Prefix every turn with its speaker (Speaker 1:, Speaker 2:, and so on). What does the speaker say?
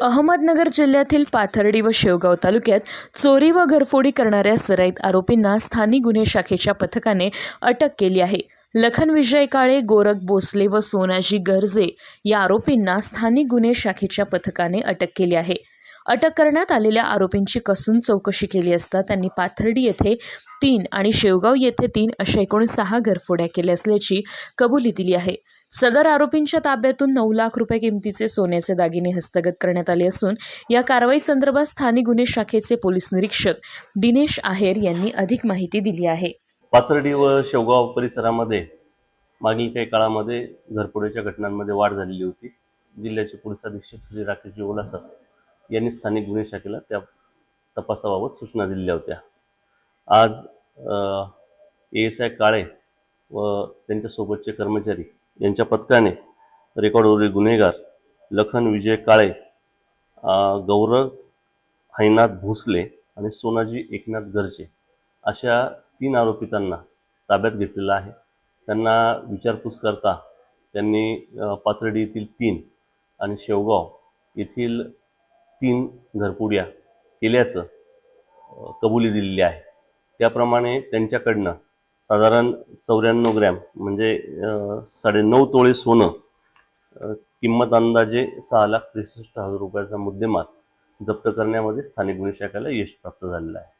Speaker 1: अहमदनगर जिल्ह्यातील पाथर्डी व शेवगाव तालुक्यात चोरी व घरफोडी करणाऱ्या सराईत आरोपींना स्थानिक गुन्हे शाखेच्या पथकाने अटक केली आहे. लखन विजय काळे गोरख भोसले व सोनाजी गर्जे या आरोपींना स्थानिक गुन्हे शाखेच्या पथकाने अटक केली आहे. अटक करण्यात आलेल्या आरोपींची कसून चौकशी केली असता त्यांनी पाथर्डी येथे तीन आणि शेवगाव येथे तीन अशा एकूण सहा घरफोड्या केल्या असल्याची कबुली दिली आहे. सदर आरोपींच्या ताब्यातून नऊ लाख रुपये किमतीचे सोन्याचे दागिने हस्तगत करण्यात आले असून या कारवाई संदर्भात स्थानिक गुन्हे शाखेचे पोलीस निरीक्षक दिनेश आहेर यांनी अधिक माहिती दिली आहे.
Speaker 2: पाथर्डी व शेवगाव परिसरामध्ये मागील काही काळामध्ये घरफोडीच्या घटनांमध्ये वाढ झालेली होती. जिल्ह्याचे पोलीस अधीक्षक श्री राकेशजी ओलासा यांनी स्थानिक गुन्हे शाखेला त्या तपासाबाबत सूचना दिलेल्या होत्या. आज ए एस आय काळे व त्यांच्यासोबतचे कर्मचारी यांच्या पथकाने रेकॉर्डवरील गुन्हेगार लखन विजय काळे गौरव हैनाथ भोसले आणि सोनाजी एकनाथ गर्जे अशा तीन आरोपितांना ताब्यात घेतलेला आहे. त्यांना विचारपूस करता त्यांनी पाथर्डी येथील तीन आणि शेवगाव येथील तीन घरपुड्या केल्याचं कबुली दिलेली आहे. त्याप्रमाणे त्यांच्याकडनं साधारण चौऱ्याण्णव ग्रॅम म्हणजे साडेनऊ तोळे सोनं किंमत अंदाजे सहा लाख त्रेसष्ट हजार रुपयाचा मुद्देमाल जप्त करण्यामध्ये स्थानिक गुन्हे शाखेला यश प्राप्त झालेलं आहे.